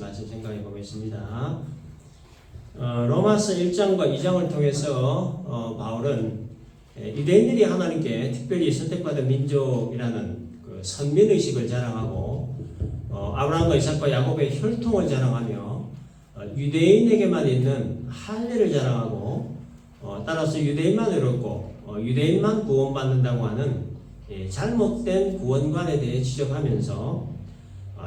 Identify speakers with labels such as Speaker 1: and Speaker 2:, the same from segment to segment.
Speaker 1: 말씀 생각해 보겠습니다. 어, 로마서 1장과 2장을 통해서 어, 바울은 예, 유대인들이 하나님께 특별히 선택받은 민족이라는 그 선민 의식을 자랑하고 어, 아브라함과 이삭과 야곱의 혈통을 자랑하며 어, 유대인에게만 있는 할례를 자랑하고 어, 따라서 유대인만 의롭고 어, 유대인만 구원받는다고 하는 예, 잘못된 구원관에 대해 지적하면서 어,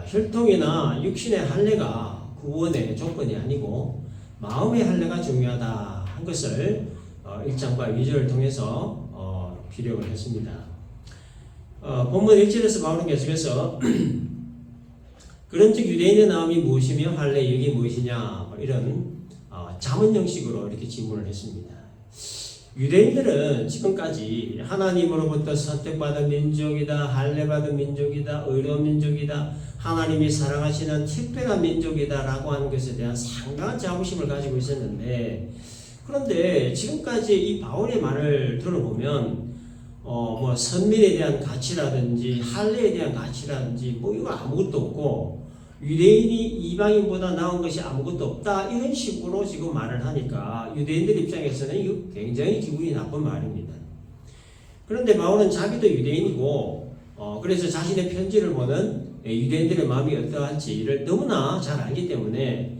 Speaker 1: 혈통이나 육신의 할례가 구원의 조건이 아니고 마음의 할례가 중요하다 한 것을 어, 1장과 2절을 통해서 어, 비력을 했습니다. 어, 본문 1절에서 바울은 계속해서 그런즉 유대인의 나음이 무엇이며 할례 이익이 무엇이냐 뭐 이런 어, 자문 형식으로 이렇게 질문을 했습니다. 유대인들은 지금까지 하나님으로부터 선택받은 민족이다, 할례받은 민족이다, 의로운 민족이다, 하나님이 사랑하시는 특별한 민족이다라고 하는 것에 대한 상당한 자부심을 가지고 있었는데 그런데 지금까지 이 바울의 말을 들어보면 어 뭐 선민에 대한 가치라든지 할례에 대한 가치라든지 뭐 이거 아무것도 없고 유대인이 이방인보다 나은 것이 아무것도 없다 이런 식으로 지금 말을 하니까 유대인들 입장에서는 이거 굉장히 기분이 나쁜 말입니다. 그런데 바울은 자기도 유대인이고 어 그래서 자신의 편지를 보는 유대인들의 마음이 어떠할지를 너무나 잘 알기 때문에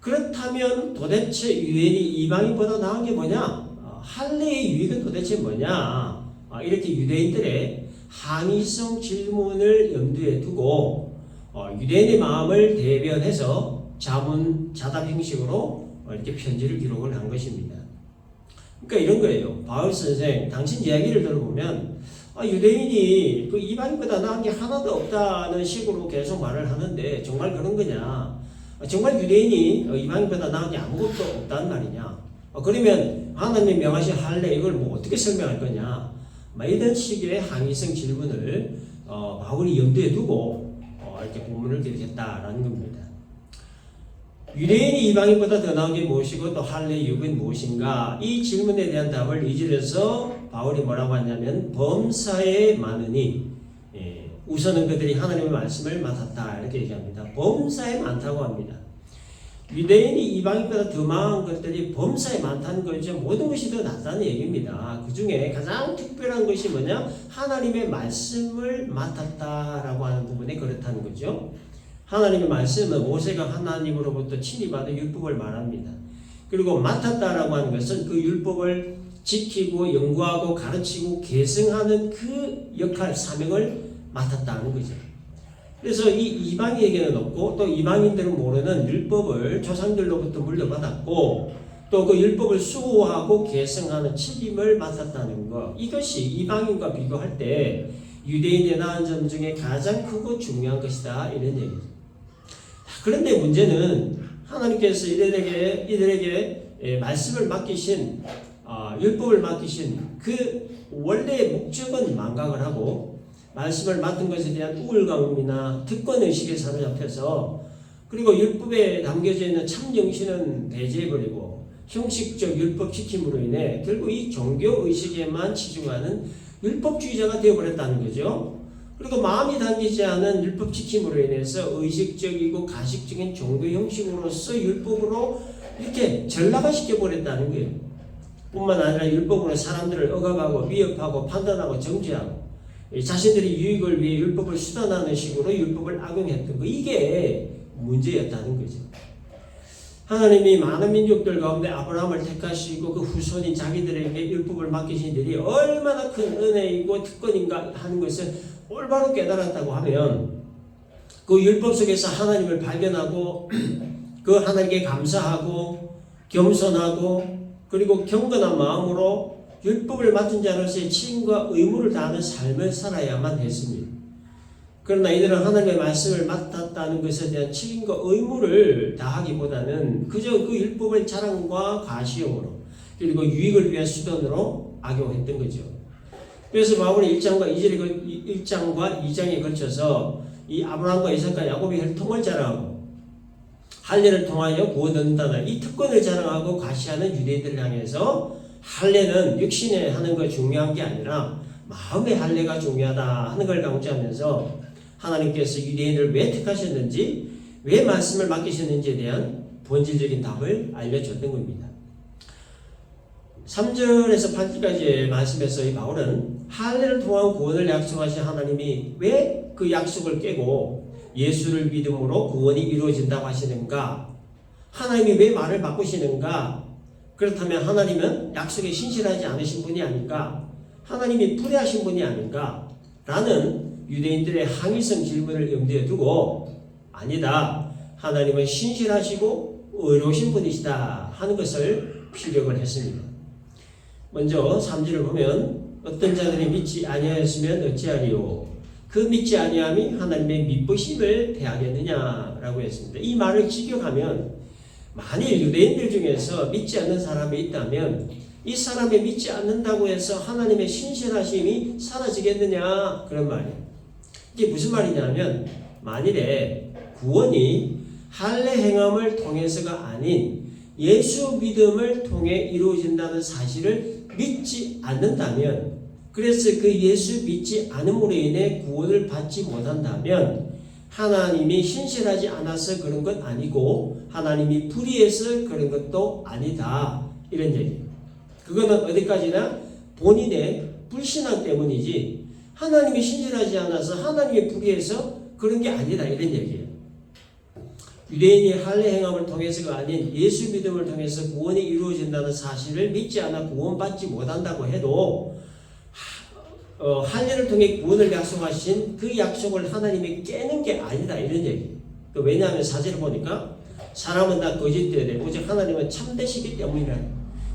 Speaker 1: 그렇다면 도대체 유대인이 이방인보다 나은 게 뭐냐? 어, 할례의 유익은 도대체 뭐냐? 어, 이렇게 유대인들의 항의성 질문을 염두에 두고 어, 유대인의 마음을 대변해서 자문 자답 형식으로 어, 이렇게 편지를 기록을 한 것입니다. 그러니까 이런 거예요. 바울 선생, 당신 이야기를 들어보면 아, 유대인이 그 이방인보다 나은 게 하나도 없다는 식으로 계속 말을 하는데 정말 그런 거냐? 아, 정말 유대인이 어, 이방인보다 나은 게 아무것도 없다는 말이냐? 어, 그러면 하나님 명하신 할례 이걸 뭐 어떻게 설명할 거냐? 막 이런 식의 항의성 질문을 어, 바울이 염두에 두고 어, 이렇게 본문을 기록했다라는 겁니다. 유대인이 이방인보다 더 나은 게 무엇이고 또 할례 유익은 무엇인가? 이 질문에 대한 답을 이절에서 바울이 뭐라고 하냐면 범사에 많으니 예, 우선은 그들이 하나님의 말씀을 맡았다 이렇게 얘기합니다. 범사에 많다고 합니다. 유대인이 이방인보다 더 많은 것들이 범사에 많다는 거죠. 모든 것이 더 낫다는 얘기입니다. 그 중에 가장 특별한 것이 뭐냐? 하나님의 말씀을 맡았다라고 하는 부분에 그렇다는 거죠. 하나님의 말씀은 모세가 하나님으로부터 친히 받은 율법을 말합니다. 그리고 맡았다라고 하는 것은 그 율법을 지키고 연구하고 가르치고 계승하는 그 역할 사명을 맡았다는 거죠. 그래서 이 이방인에게는 없고 또 이방인들은 모르는 율법을 조상들로부터 물려받았고 또 그 율법을 수호하고 계승하는 책임을 맡았다는 것 이것이 이방인과 비교할 때 유대인의 나은 점 중에 가장 크고 중요한 것이다 이런 얘기죠. 그런데 문제는 하나님께서 이들에게 이들에게 예, 말씀을 맡기신 아, 율법을 맡기신 그 원래의 목적은 망각을 하고 말씀을 맡은 것에 대한 우울감이나 특권 의식에 사로잡혀서 그리고 율법에 담겨져 있는 참 정신은 배제해버리고 형식적 율법 지킴으로 인해 결국 이 종교 의식에만 치중하는 율법주의자가 되어버렸다는 거죠. 그리고 마음이 담기지 않은 율법 지킴으로 인해서 의식적이고 가식적인 종교 형식으로서 율법으로 이렇게 전락화 시켜버렸다는 거예요. 뿐만 아니라 율법으로 사람들을 억압하고 위협하고 판단하고 정죄하고 자신들의 유익을 위해 율법을 수단하는 식으로 율법을 악용했던 거 이게 문제였다는 거죠. 하나님이 많은 민족들 가운데 아브라함을 택하시고 그 후손인 자기들에게 율법을 맡기신 일이 얼마나 큰 은혜이고 특권인가 하는 것을 올바로 깨달았다고 하면 그 율법 속에서 하나님을 발견하고 그 하나님께 감사하고 겸손하고 그리고 경건한 마음으로 율법을 맡은 자로서의 책임과 의무를 다하는 삶을 살아야만 했습니다. 그러나 이들은 하나님의 말씀을 맡았다는 것에 대한 책임과 의무를 다하기보다는 그저 그 율법을 자랑과 과시용으로 그리고 유익을 위한 수단으로 악용했던 거죠. 그래서 바울이 1장과 2절에 1장과 2장에 걸쳐서 이 아브라함과 이삭과 야곱의 혈통을 자랑하고 할례를 통하여 구원 얻는다는 이 특권을 자랑하고 과시하는 유대인들을 향해서 할례는 육신에 하는 거 중요한 게 아니라 마음의 할례가 중요하다 하는 걸 강조하면서 하나님께서 유대인을 왜 택하셨는지 왜 말씀을 맡기셨는지에 대한 본질적인 답을 알려줬던 겁니다. 3절에서 8절까지의 말씀에서 이 바울은 할례를 통한 구원을 약속하신 하나님이 왜 그 약속을 깨고 예수를 믿음으로 구원이 이루어진다고 하시는가? 하나님이 왜 말을 바꾸시는가? 그렇다면 하나님은 약속에 신실하지 않으신 분이 아닌가? 하나님이 불의하신 분이 아닌가? 라는 유대인들의 항의성 질문을 염두에 두고 아니다. 하나님은 신실하시고 의로우신 분이시다 하는 것을 피력을 했습니다. 먼저 3절을 보면 어떤 자들이 믿지 아니하였으면 어찌하리요 그 믿지 아니함이 하나님의 믿으심을 대하겠느냐라고 했습니다. 이 말을 직역하면 만일 유대인들 중에서 믿지 않는 사람이 있다면 이 사람이 믿지 않는다고 해서 하나님의 신실하심이 사라지겠느냐 그런 말이에요. 이게 무슨 말이냐면 만일에 구원이 할례 행함을 통해서가 아닌 예수 믿음을 통해 이루어진다는 사실을 믿지 않는다면 그래서 그 예수 믿지 않음으로 인해 구원을 받지 못한다면 하나님이 신실하지 않아서 그런 것 아니고 하나님이 불의해서 그런 것도 아니다 이런 얘기예요. 그거는 어디까지나 본인의 불신앙 때문이지 하나님이 신실하지 않아서 하나님이 불의해서 그런 게 아니다 이런 얘기예요. 유대인이 할례 행함을 통해서가 아닌 예수 믿음을 통해서 구원이 이루어진다는 사실을 믿지 않아 구원받지 못한다고 해도 어, 할례를 통해 구원을 약속하신 그 약속을 하나님이 깨는 게 아니다 이런 얘기. 그 왜냐하면 사실을 보니까 사람은 다 거짓되어야 돼. 오직 하나님은 참되시기 때문이라.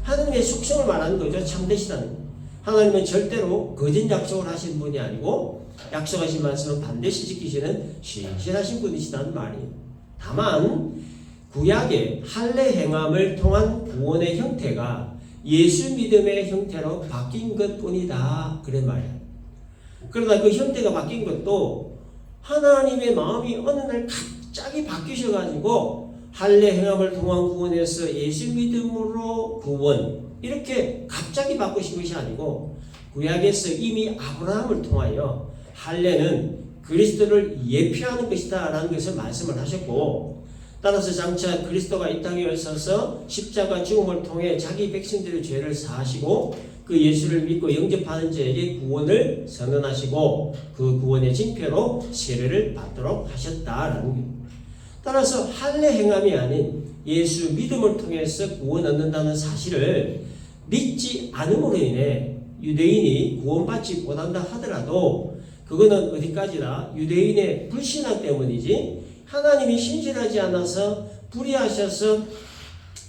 Speaker 1: 하나님의 속성을 말하는 거죠. 참되시다는 거. 하나님은 절대로 거짓 약속을 하신 분이 아니고 약속하신 말씀은 반드시 지키시는 신실하신 분이시다는 말이에요. 다만 구약의 할례 행함을 통한 구원의 형태가 예수 믿음의 형태로 바뀐 것 뿐이다. 그런 말이야. 그러나 그 형태가 바뀐 것도 하나님의 마음이 어느 날 갑자기 바뀌셔가지고 할례 행함을 통한 구원에서 예수 믿음으로 구원 이렇게 갑자기 바꾸신 것이 아니고 구약에서 이미 아브라함을 통하여 할례는 그리스도를 예표하는 것이다라는 것을 말씀을 하셨고 따라서 장차 그리스도가 이 땅에 오셔서 십자가 죽음을 통해 자기 백성들의 죄를 사하시고 그 예수를 믿고 영접하는 자에게 구원을 선언하시고 그 구원의 징표로 세례를 받도록 하셨다라는 겁니다. 따라서 할례 행함이 아닌 예수 믿음을 통해서 구원 얻는다는 사실을 믿지 않음으로 인해 유대인이 구원받지 못한다 하더라도 그거는 어디까지나 유대인의 불신앙 때문이지 하나님이 신실하지 않아서 불의하셔서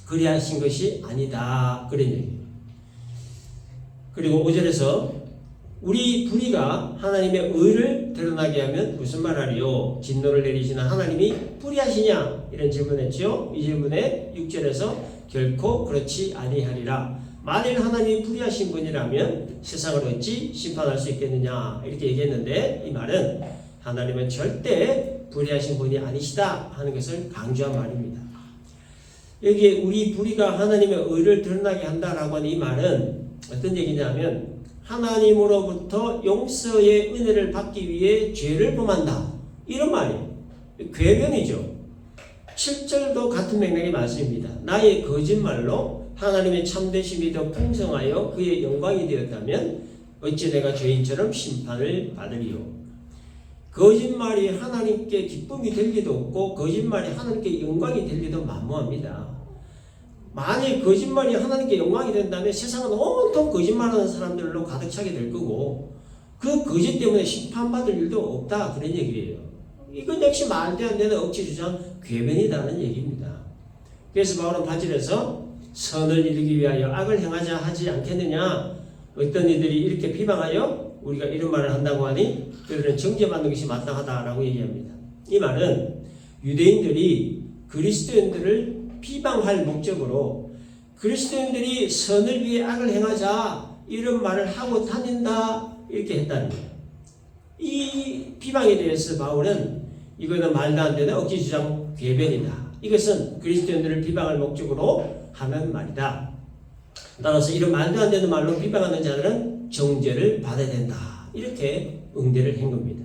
Speaker 1: 그리하신 것이 아니다. 그런 얘기예요. 그리고 5절에서 우리 불의가 하나님의 의를 드러나게 하면 무슨 말하리요? 진노를 내리시는 하나님이 불의하시냐? 이런 질문했죠. 이 질문에 6절에서 결코 그렇지 아니하리라. 만일 하나님이 불의하신 분이라면 세상을 어찌 심판할 수 있겠느냐? 이렇게 얘기했는데 이 말은 하나님은 절대 불의하신 분이 아니시다 하는 것을 강조한 말입니다. 여기에 우리 불의가 하나님의 의를 드러나게 한다라고 하는 이 말은 어떤 얘기냐면 하나님으로부터 용서의 은혜를 받기 위해 죄를 범한다. 이런 말이에요. 궤변이죠. 7절도 같은 맥락의 말씀입니다. 나의 거짓말로 하나님의 참되심이 더 풍성하여 그의 영광이 되었다면 어찌 내가 죄인처럼 심판을 받으리요. 거짓말이 하나님께 기쁨이 될 리도 없고 거짓말이 하나님께 영광이 될 리도 만무합니다. 만일 거짓말이 하나님께 영광이 된다면 세상은 온통 거짓말하는 사람들로 가득 차게 될 거고 그 거짓 때문에 심판받을 일도 없다 그런 얘기예요. 이건 역시 말도 안 되는 억지 주장 궤변이다는 얘기입니다. 그래서 바울은 바질에서 선을 이루기 위하여 악을 행하자 하지 않겠느냐 어떤 이들이 이렇게 비방하여 우리가 이런 말을 한다고 하니 그들은 정죄받는 것이 마땅하다라고 얘기합니다. 이 말은 유대인들이 그리스도인들을 비방할 목적으로 그리스도인들이 선을 위해 악을 행하자 이런 말을 하고 다닌다 이렇게 했다는 거예요. 이 비방에 대해서 바울은 이거는 말도 안 되는 억지 주장 궤변이다. 이것은 그리스도인들을 비방할 목적으로 하는 말이다. 따라서 이런 말도 안 되는 말로 비방하는 자들은 정죄를 받아야 된다. 이렇게 응대를 한 겁니다.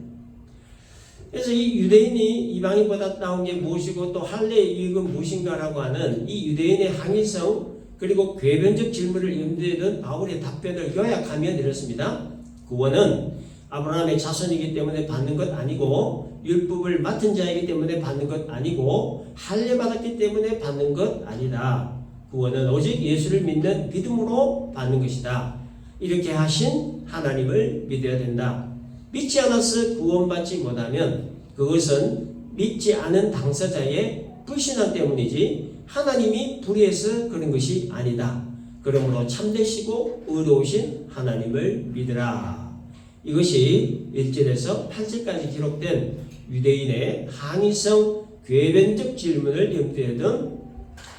Speaker 1: 그래서 이 유대인이 이방인보다 나온 게 무엇이고 또 할례의 이익은 무엇인가라고 하는 이 유대인의 항의성 그리고 궤변적 질문을 염두에 둔 바울의 답변을 요약하면 이렇습니다. 구원은 아브라함의 자손이기 때문에 받는 것 아니고 율법을 맡은 자이기 때문에 받는 것 아니고 할례 받았기 때문에 받는 것 아니다. 구원은 오직 예수를 믿는 믿음으로 받는 것이다. 이렇게 하신 하나님을 믿어야 된다. 믿지 않아서 구원받지 못하면 그것은 믿지 않은 당사자의 불신앙 때문이지 하나님이 불의해서 그런 것이 아니다. 그러므로 참되시고 의로우신 하나님을 믿으라. 이것이 1절에서 8절까지 기록된 유대인의 항의성 궤변적 질문을 염두에 둔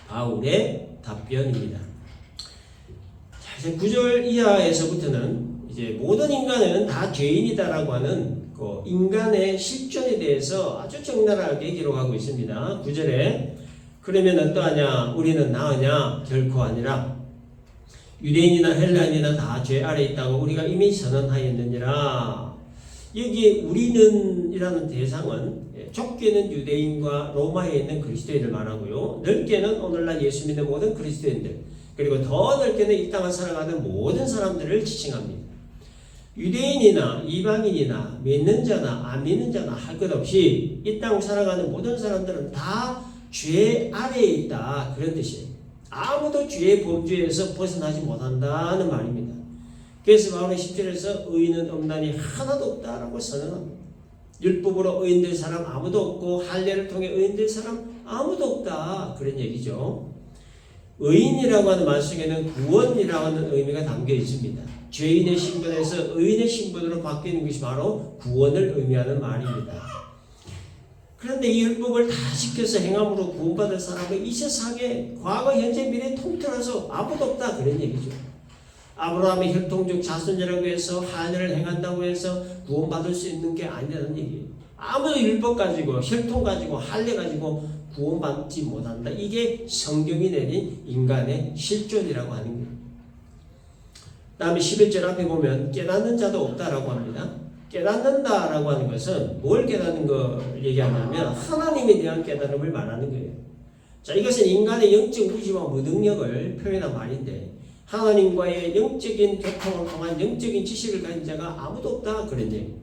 Speaker 1: 바울의 답변입니다. 자, 이제 9절 이하에서부터는 이제 모든 인간은 다 죄인이다라고 하는 그 인간의 실존에 대해서 아주 적나라하게 기록하고 있습니다. 9절에 그러면 어떠하냐? 우리는 나으냐? 결코 아니라 유대인이나 헬라인이나 다 죄 아래 있다고 우리가 이미 선언하였느니라. 여기 우리는이라는 대상은 예, 좁게는 유대인과 로마에 있는 그리스도인을 말하고요. 넓게는 오늘날 예수 믿는 모든 그리스도인들 그리고 더 넓게는 이 땅을 살아가는 모든 사람들을 지칭합니다. 유대인이나 이방인이나 믿는 자나 안 믿는 자나 할 것 없이 이 땅 살아가는 모든 사람들은 다 죄 아래에 있다 그런 뜻이에요. 아무도 죄의 범주에서 벗어나지 못한다는 말입니다. 그래서 바울은 10절에서 의인은 없나니 하나도 없다라고 선언합니다. 율법으로 의인될 사람 아무도 없고 할례를 통해 의인될 사람 아무도 없다 그런 얘기죠. 의인이라고 하는 말 속에는 구원이라고 하는 의미가 담겨 있습니다. 죄인의 신분에서 의인의 신분으로 바뀌는 것이 바로 구원을 의미하는 말입니다. 그런데 이 율법을 다 지켜서 행함으로 구원받을 사람은 이 세상에 과거, 현재, 미래 통틀어서 아무도 없다 그런 얘기죠. 아브라함의 혈통적 자손이라고 해서 하늘을 행한다고 해서 구원받을 수 있는 게 아니라는 얘기예요. 아무도 율법 가지고 혈통 가지고 할례 가지고 구원받지 못한다. 이게 성경이 내린 인간의 실존이라고 하는 거예요. 다음에 11절 앞에 보면 깨닫는 자도 없다라고 합니다. 깨닫는다라고 하는 것은 뭘 깨닫는 걸 얘기하냐면 하나님에 대한 깨달음을 말하는 거예요. 자, 이것은 인간의 영적 무지와 무능력을 표현한 말인데 하나님과의 영적인 교통을 통한 영적인 지식을 가진 자가 아무도 없다 그런 얘기.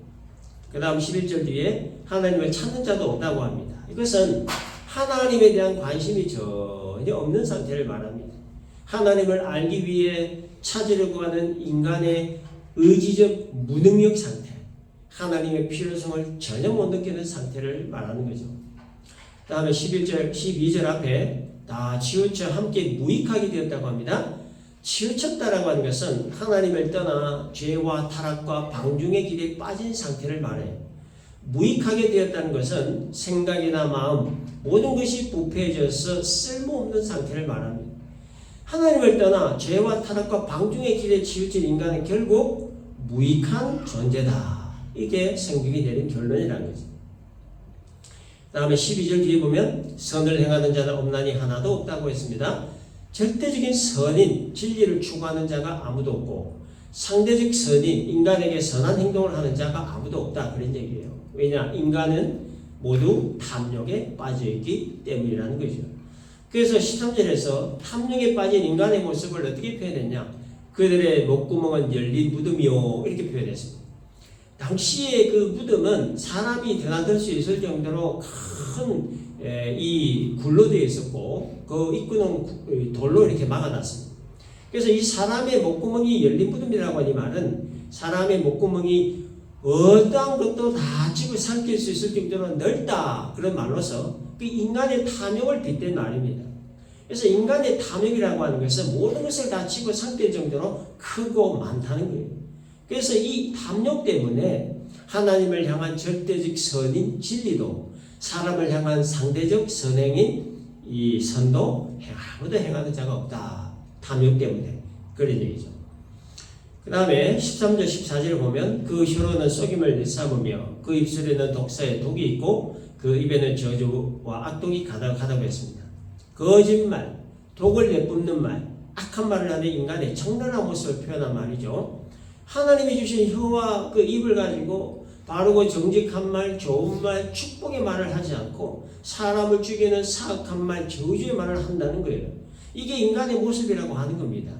Speaker 1: 그 다음 11절 뒤에 하나님을 찾는 자도 없다고 합니다. 이것은 하나님에 대한 관심이 전혀 없는 상태를 말합니다. 하나님을 알기 위해 찾으려고 하는 인간의 의지적 무능력 상태, 하나님의 필요성을 전혀 못 느끼는 상태를 말하는 거죠. 다음에 11절, 12절 앞에 다 치우쳐 함께 무익하게 되었다고 합니다. 치우쳤다라고 하는 것은 하나님을 떠나 죄와 타락과 방중의 길에 빠진 상태를 말해요. 무익하게 되었다는 것은 생각이나 마음 모든 것이 부패해져서 쓸모없는 상태를 말합니다. 하나님을 떠나 죄와 타락과 방중의 길에 치우친 인간은 결국 무익한 존재다. 이게 성경이 내린 결론이라는 거죠. 다음에 12절 뒤에 보면 선을 행하는 자는 없나니 하나도 없다고 했습니다. 절대적인 선인 진리를 추구하는 자가 아무도 없고 상대적 선인 인간에게 선한 행동을 하는 자가 아무도 없다 그런 얘기예요. 왜냐 인간은 모두 탐욕에 빠져 있기 때문이라는 거죠. 그래서 13절에서 탐욕에 빠진 인간의 모습을 어떻게 표현했냐? 그들의 목구멍은 열린 무덤이요 이렇게 표현했습니다. 당시에 그 무덤은 사람이 드나들 수 있을 정도로 큰 이 굴로 되어 있었고 그 입구는 돌로 이렇게 막아놨습니다. 그래서 이 사람의 목구멍이 열린 무덤이라고 하니 말은 사람의 목구멍이 어떠한 것도 다 집을 삼킬 수 있을 정도로 넓다 그런 말로서 그 인간의 탐욕을 빗댄 말입니다. 그래서 인간의 탐욕이라고 하는 것은 모든 것을 다 집어 삼킬 정도로 크고 많다는 거예요. 그래서 이 탐욕 때문에 하나님을 향한 절대적 선인 진리도 사람을 향한 상대적 선행인 이 선도 아무도 행하는 자가 없다. 탐욕 때문에 그런 얘기죠. 그 다음에 13절 14절을 보면 그 혀로는 속임을 내삼으며 그 입술에는 독사의 독이 있고 그 입에는 저주와 악독이 가득하다고 했습니다. 거짓말, 독을 내뿜는 말, 악한 말을 하는 인간의 청란한 모습을 표현한 말이죠. 하나님이 주신 혀와 그 입을 가지고 바르고 정직한 말, 좋은 말, 축복의 말을 하지 않고 사람을 죽이는 사악한 말, 저주의 말을 한다는 거예요. 이게 인간의 모습이라고 하는 겁니다.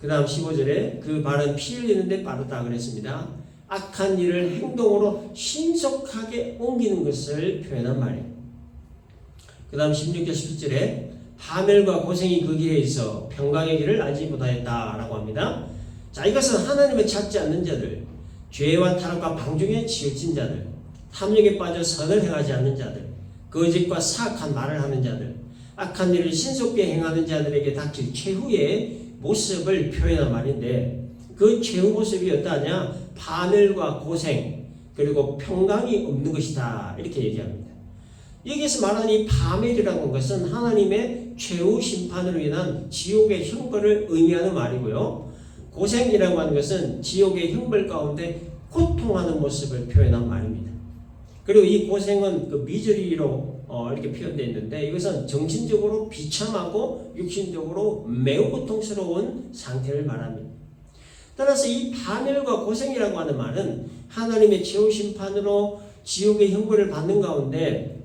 Speaker 1: 그 다음 15절에 그 발은 피 흘리는데 빠르다 그랬습니다. 악한 일을 행동으로 신속하게 옮기는 것을 표현한 말이에요. 그 다음 16절 17절에 하멜과 고생이 그 길에 있어 평강의 길을 알지 못하였다 라고 합니다. 자 이것은 하나님을 찾지 않는 자들, 죄와 타락과 방종에 치우친 자들, 탐욕에 빠져 선을 행하지 않는 자들, 거짓과 사악한 말을 하는 자들, 악한 일을 신속히 행하는 자들에게 닥칠 최후의 모습을 표현한 말인데 그 최후 모습이 어떠하냐? 파멸과 고생 그리고 평강이 없는 것이다 이렇게 얘기합니다. 여기서 말하는 이 파멸이라는 것은 하나님의 최후 심판으로 인한 지옥의 형벌을 의미하는 말이고요. 고생이라고 하는 것은 지옥의 형벌 가운데 고통하는 모습을 표현한 말입니다. 그리고 이 고생은 그 미저리로 어, 이렇게 표현되어 있는데 이것은 정신적으로 비참하고 육신적으로 매우 고통스러운 상태를 말합니다. 따라서 이 파멸과 고생이라고 하는 말은 하나님의 최후 심판으로 지옥의 형벌을 받는 가운데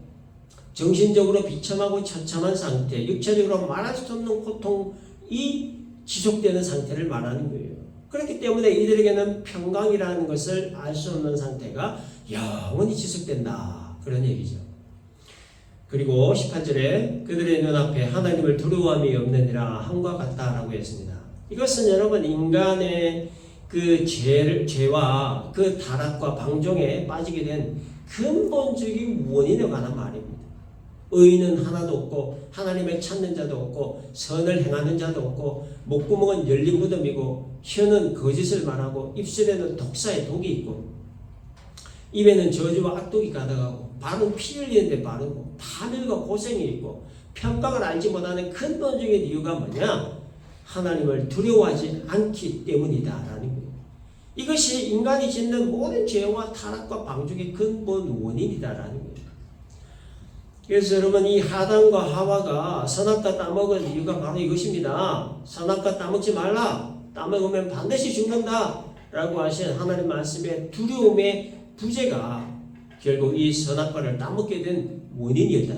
Speaker 1: 정신적으로 비참하고 처참한 상태, 육체적으로 말할 수 없는 고통이 지속되는 상태를 말하는 거예요. 그렇기 때문에 이들에게는 평강이라는 것을 알 수 없는 상태가 영원히 지속된다. 그런 얘기죠. 그리고 18절에 그들의 눈앞에 하나님을 두려워함이 없느니라 함과 같다라고 했습니다. 이것은 여러분 인간의 그 죄를, 죄와 그 타락과 방종에 빠지게 된 근본적인 원인에 관한 말입니다. 의인은 하나도 없고 하나님을 찾는 자도 없고 선을 행하는 자도 없고 목구멍은 열린 무덤이고 혀는 거짓을 말하고 입술에는 독사의 독이 있고 입에는 저주와 악독이 가득하고 발은 피 흘리는데 바르고 파멸과 고생이 있고 평강을 알지 못하는 근본적인 이유가 뭐냐? 하나님을 두려워하지 않기 때문이다 라는 거예요. 이것이 인간이 짓는 모든 죄와 타락과 방종의 근본 원인이다 라는 거예요. 그래서 여러분 이 하단과 하와가 선악과 따먹은 이유가 바로 이것입니다. 선악과 따먹지 말라. 따먹으면 반드시 죽는다. 라고 하신 하나님 말씀의 두려움의 부재가 결국 이 선악과를 따먹게 된 원인이었다.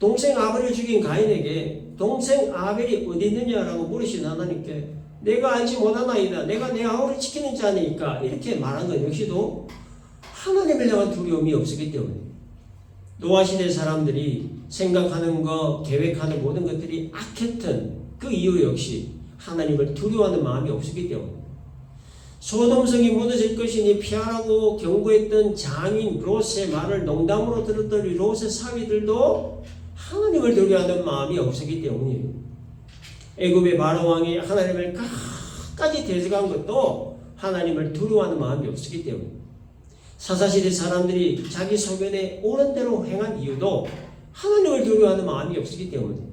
Speaker 1: 동생 아벨을 죽인 가인에게 동생 아벨이 어디 있느냐라고 물으신 하나님께 내가 알지 못하나이다. 내가 내 아우를 지키는 자니까 이렇게 말한 것 역시도 하나님을 향한 두려움이 없었기 때문에 노아 시대 사람들이 생각하는 것, 계획하는 모든 것들이 악했던 그 이유 역시 하나님을 두려워하는 마음이 없었기 때문에 소돔성이 무너질 것이니 피하라고 경고했던 장인 롯의 말을 농담으로 들었던 이 롯의 사위들도 하나님을 두려워하는 마음이 없었기 때문이에요. 애굽의 바로 왕이 하나님을 끝까지 대적한 것도 하나님을 두려워하는 마음이 없었기 때문에 사사시대 사람들이 자기 소견에 옳은 대로 행한 이유도 하나님을 두려워하는 마음이 없었기 때문에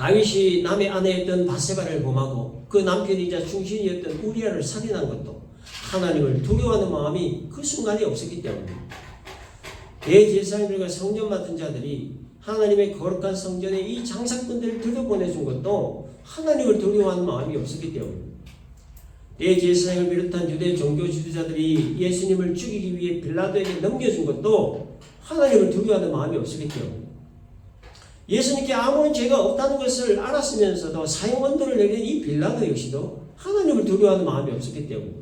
Speaker 1: 다윗이 남의 아내였던 바세바를 범하고 그 남편이자 충신이었던 우리아를 살인한 것도 하나님을 두려워하는 마음이 그 순간에 없었기 때문에 대제사장들과 성전 맡은 자들이 하나님의 거룩한 성전에 이 장사꾼들을 들여보내준 것도 하나님을 두려워하는 마음이 없었기 때문에 대제사장을 비롯한 유대 종교 지도자들이 예수님을 죽이기 위해 빌라도에게 넘겨준 것도 하나님을 두려워하는 마음이 없었기 때문에 예수님께 아무런 죄가 없다는 것을 알았으면서도 사형원도를 내린 이 빌라도 역시도 하나님을 두려워하는 마음이 없었기 때문에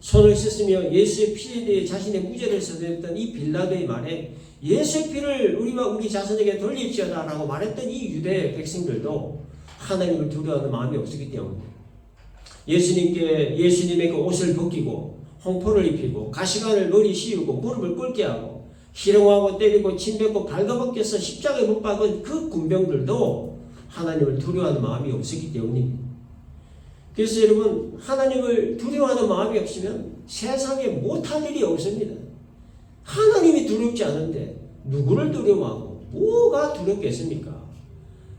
Speaker 1: 손을 씻으며 예수의 피에 대해 자신의 무죄를 서술했던 이 빌라도의 말에 예수의 피를 우리와 우리 자손에게 돌릴지어다라고 말했던 이 유대 백성들도 하나님을 두려워하는 마음이 없었기 때문에 예수님께 예수님의 그 옷을 벗기고 홍포를 입히고 가시관을 머리 씌우고 무릎을 꿇게 하고 희롱하고 때리고 침뱉고 발가벗겨서 십자가에 못 박은 그 군병들도 하나님을 두려워하는 마음이 없었기 때문입니다. 그래서 여러분 하나님을 두려워하는 마음이 없으면 세상에 못할 일이 없습니다. 하나님이 두렵지 않은데 누구를 두려워하고 뭐가 두렵겠습니까?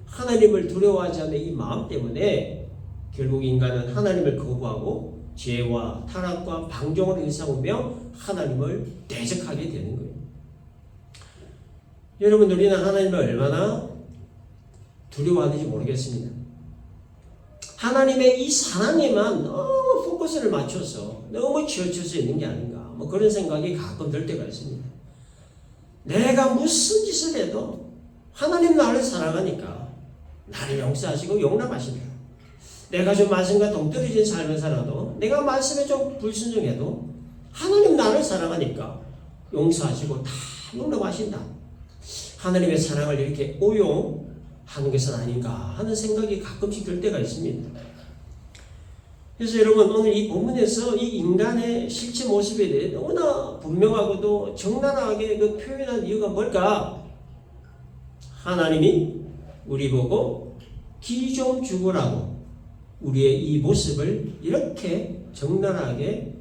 Speaker 1: 하나님을 두려워하지 않는 이 마음 때문에 결국 인간은 하나님을 거부하고 죄와 타락과 방종을 일삼으며 하나님을 대적하게 되는 거예요. 여러분 우리는 하나님을 얼마나 두려워하는지 모르겠습니다. 하나님의 이 사랑에만 너무 포커스를 맞춰서 너무 치우쳐져 있는 게 아닌가. 뭐 그런 생각이 가끔 들 때가 있습니다. 내가 무슨 짓을 해도 하나님 나를 사랑하니까 나를 용서하시고 용납하신다. 내가 좀 말씀과 동떨어진 삶을 살아도 내가 말씀에 좀 불순종해도 하나님 나를 사랑하니까 용서하시고 다 용납하신다. 하나님의 사랑을 이렇게 오용하는 것은 아닌가 하는 생각이 가끔씩 들 때가 있습니다. 그래서 여러분 오늘 이 본문에서 이 인간의 실체 모습에 대해 너무나 분명하고도 적나라하게 그 표현한 이유가 뭘까? 하나님이 우리 보고 기 좀 죽으라고 우리의 이 모습을 이렇게 적나라하게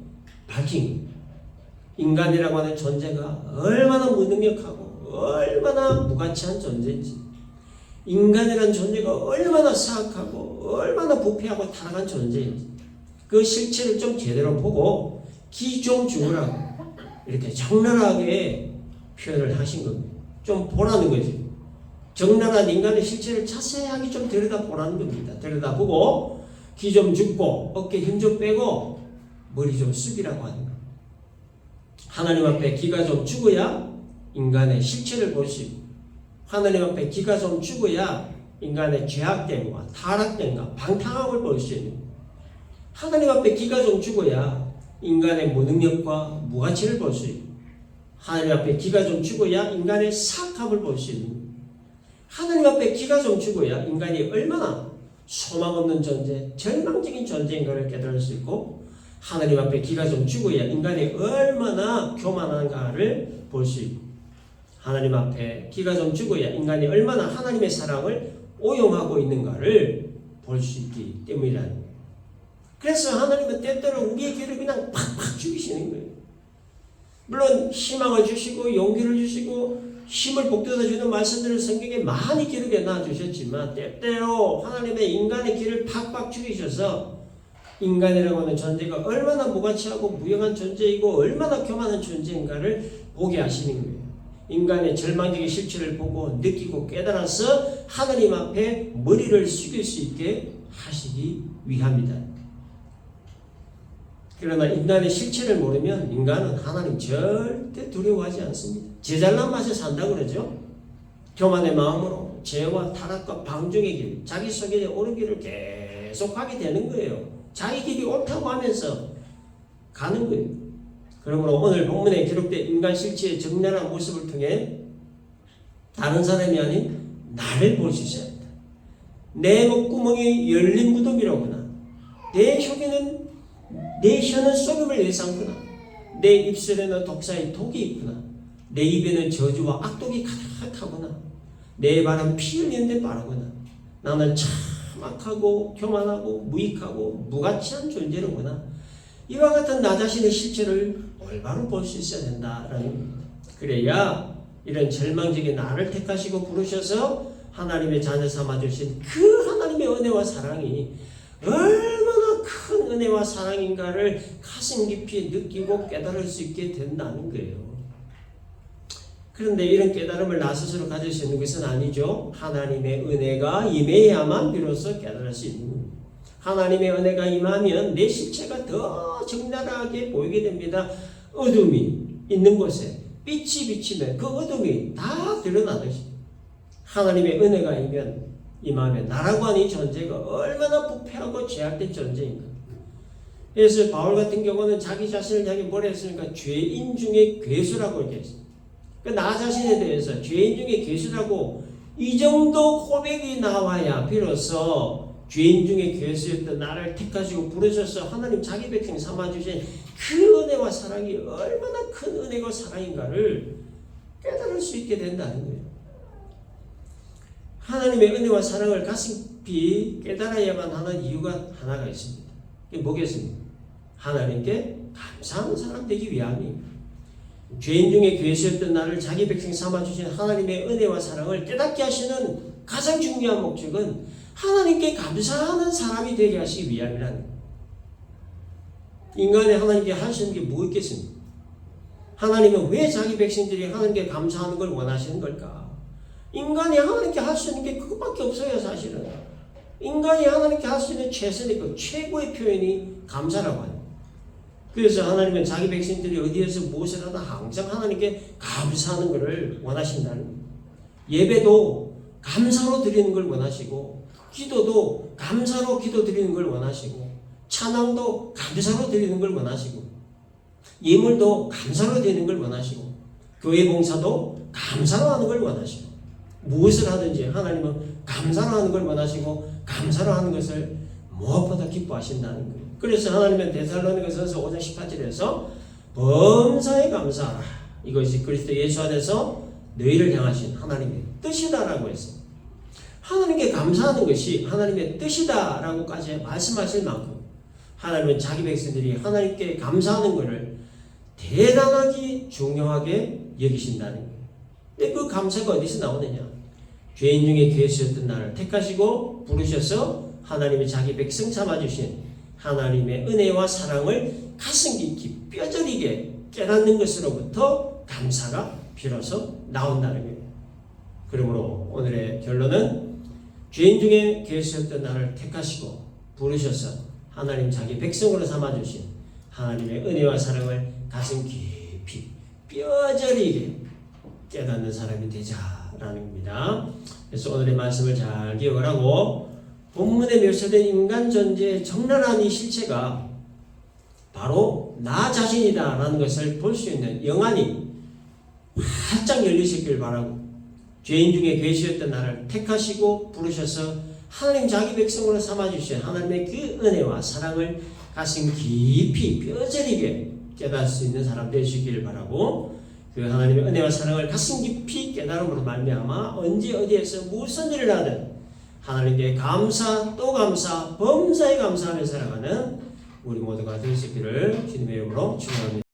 Speaker 1: 밝힌. 인간이라고 하는 존재가 얼마나 무능력하고 얼마나 무가치한 존재인지 인간이라는 존재가 얼마나 사악하고 얼마나 부패하고 타락한 존재인지 그 실체를 좀 제대로 보고 기 좀 죽으라고 이렇게 적나라하게 표현을 하신 겁니다. 좀 보라는 거지. 적나라한 인간의 실체를 자세하게 좀 들여다보라는 겁니다. 들여다보고 기 좀 죽고 어깨 힘 좀 빼고 머리 좀 숙이라고 하는 거예요. 하나님 앞에 기가 좀 죽어야 인간의 실체를 볼수 있고 하나님 앞에 기가 좀 죽어야 인간의 죄악됨과 타락됨과 방탕함을 볼 수 있는. 하나님 앞에 기가 좀 죽어야 인간의 무능력과 무가치를 볼 수 있고 하나님 앞에 기가 좀 죽어야 인간의 사악함을 볼 수 있는. 하나님 앞에 기가 좀 죽어야 인간이 얼마나 소망 없는 존재, 절망적인 존재인가를 깨달을 수 있고 하나님 앞에 기가 좀 죽어야 인간이 얼마나 교만한가를 볼 수 있고 하나님 앞에 기가 좀 죽어야 인간이 얼마나 하나님의 사랑을 오용하고 있는가를 볼 수 있기 때문이라는 거예요. 그래서 하나님은 때때로 우리의 귀를 그냥 팍팍 죽이시는 거예요. 물론 희망을 주시고 용기를 주시고 힘을 복돋아 주는 말씀들을 성경에 많이 기록해 놔 주셨지만 때때로 하나님의 인간의 길을 팍팍 죽이셔서 인간이라고 하는 존재가 얼마나 무가치하고 무용한 존재이고 얼마나 교만한 존재인가를 보게 하시는 거예요. 인간의 절망적인 실체를 보고 느끼고 깨달아서 하나님 앞에 머리를 숙일 수 있게 하시기 위함이다. 그러나 인간의 실체를 모르면 인간은 하나님 절대 두려워하지 않습니다. 제잘난 맛에 산다 그러죠. 교만의 마음으로 죄와 타락과 방종의 길, 자기 속에 옳은 길을 계속 가게 되는 거예요. 자기 길이 옳다고 하면서 가는 거예요. 그러므로 오늘 본문에 기록된 인간 실체의 적나라한 모습을 통해 다른 사람이 아닌 나를 볼 수 있어야 합니다. 내 목구멍이 열린 무덤이로구나. 내 혀에는 내 혀는 소금을 예상구나. 내 입술에는 독사의 독이 있구나. 내 입에는 저주와 악독이 가득하구나. 내 발은 피 흘리는데 빠르구나. 나는 참 악하고 교만하고 무익하고 무가치한 존재로구나. 이와 같은 나 자신의 실체를 올바로 볼 수 있어야 된다라는. 그래야 이런 절망적인 나를 택하시고 부르셔서 하나님의 자녀 삼아 주신 그 하나님의 은혜와 사랑이 얼마나 큰 은혜와 사랑인가를 가슴 깊이 느끼고 깨달을 수 있게 된다는 거예요. 그런데 이런 깨달음을 나 스스로 가질 수 있는 것은 아니죠. 하나님의 은혜가 임해야만 비로소 깨달을 수 있는 겁니다. 하나님의 은혜가 임하면 내 실체가 더 적나라하게 보이게 됩니다. 어둠이 있는 곳에 빛이 비치면 그 어둠이 다 드러나듯이 하나님의 은혜가 임하면, 임하면 나라고 하는 이 존재가 얼마나 부패하고 죄악된 존재인가. 그래서 바울 같은 경우는 자기 자신을 자기 뭐라 했습니까? 죄인 중에 괴수라고 얘기했습니다. 그나 자신에 대해서 죄인 중에 괴수라고 이 정도 고백이 나와야 비로소 죄인 중에 괴수였던 나를 택하시고 부르셔서 하나님 자기 백성 삼아 주신 그 은혜와 사랑이 얼마나 큰 은혜고 사랑인가를 깨달을 수 있게 된다는 거예요. 하나님의 은혜와 사랑을 가슴 깊이 깨달아야만 하는 이유가 하나가 있습니다. 그게 뭐겠습니까? 하나님께 감사하는 사람 되기 위함입니다. 죄인 중에 괴수였던 나를 자기 백성 삼아주신 하나님의 은혜와 사랑을 깨닫게 하시는 가장 중요한 목적은 하나님께 감사하는 사람이 되게 하시기 위함이라는. 인간이 하나님께 하시는 게 뭐 있겠습니까? 하나님은 왜 자기 백성들이 하나님께 감사하는 걸 원하시는 걸까? 인간이 하나님께 할 수 있는 게 그것밖에 없어요, 사실은. 인간이 하나님께 할 수 있는 최선의 그 최고의 표현이 감사라고 하는. 그래서 하나님은 자기 백성들이 어디에서 무엇을 하나 항상 하나님께 감사하는 것을 원하신다는. 예배도 감사로 드리는 걸 원하시고 기도도 감사로 기도 드리는 걸 원하시고 찬양도 감사로 드리는 걸 원하시고 예물도 감사로 드리는 걸 원하시고 교회 봉사도 감사로 하는 걸 원하시고 무엇을 하든지 하나님은 감사로 하는 걸 원하시고 감사로 하는 것을 무엇보다 기뻐하신다는 거예요. 그래서 하나님은 데살로니가서서 5장 18절에서 범사에 감사하라. 이것이 그리스도 예수 안에서 너희를 향하신 하나님의 뜻이다라고 했어요. 하나님께 감사하는 것이 하나님의 뜻이다라고까지 말씀하실 만큼 하나님은 자기 백성들이 하나님께 감사하는 것을 대단하게 중요하게 여기신다는 거예요. 근데 그 감사가 어디서 나오느냐? 죄인 중에 계셨던 나를 택하시고 부르셔서 하나님이 자기 백성 삼아주신 하나님의 은혜와 사랑을 가슴 깊이 뼈저리게 깨닫는 것으로부터 감사가 비로소 나온다는 거예요. 그러므로 오늘의 결론은 죄인 중에 계셨던 나를 택하시고 부르셔서 하나님 자기 백성으로 삼아주신 하나님의 은혜와 사랑을 가슴 깊이 뼈저리게 깨닫는 사람이 되자라는 겁니다. 그래서 오늘의 말씀을 잘 기억을 하고 본문에 묘사된 인간 존재의 적나라한 이 실체가 바로 나 자신이다라는 것을 볼 수 있는 영안이 활짝 열리시길 바라고 죄인 중에 계시었던 나를 택하시고 부르셔서 하나님 자기 백성으로 삼아주신 하나님의 그 은혜와 사랑을 가슴 깊이 뼈저리게 깨달을 수 있는 사람 되시길 바라고 그 하나님의 은혜와 사랑을 가슴 깊이 깨달음으로 말미암아 언제 어디에서 무슨 일을 하든 하나님께 감사 또 감사 범사에 감사하며 살아가는 우리 모두가 되시기를 주님의 이름으로 축원합니다.